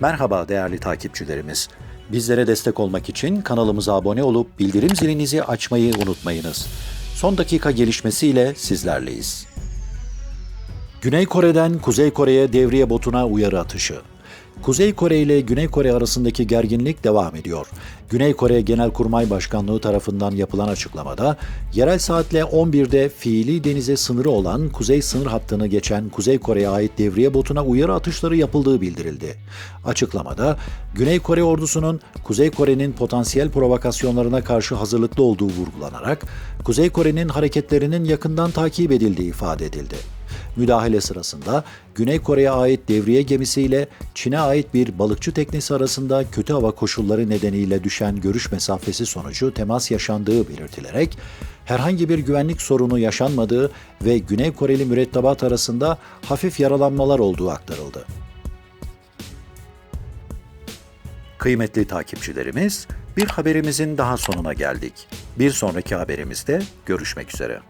Merhaba değerli takipçilerimiz. Bizlere destek olmak için kanalımıza abone olup bildirim zilinizi açmayı unutmayınız. Son dakika gelişmesiyle sizlerleyiz. Güney Kore'den Kuzey Kore'ye devriye botuna uyarı atışı. Kuzey Kore ile Güney Kore arasındaki gerginlik devam ediyor. Güney Kore Genelkurmay Başkanlığı tarafından yapılan açıklamada, yerel saatle 11'de fiili denize sınırı olan kuzey sınır hattını geçen Kuzey Kore'ye ait devriye botuna uyarı atışları yapıldığı bildirildi. Açıklamada, Güney Kore ordusunun Kuzey Kore'nin potansiyel provokasyonlarına karşı hazırlıklı olduğu vurgulanarak, Kuzey Kore'nin hareketlerinin yakından takip edildiği ifade edildi. Müdahale sırasında Güney Kore'ye ait devriye gemisiyle Çin'e ait bir balıkçı teknesi arasında kötü hava koşulları nedeniyle düşen görüş mesafesi sonucu temas yaşandığı belirtilerek herhangi bir güvenlik sorunu yaşanmadığı ve Güney Koreli mürettebat arasında hafif yaralanmalar olduğu aktarıldı. Kıymetli takipçilerimiz, bir haberimizin daha sonuna geldik. Bir sonraki haberimizde görüşmek üzere.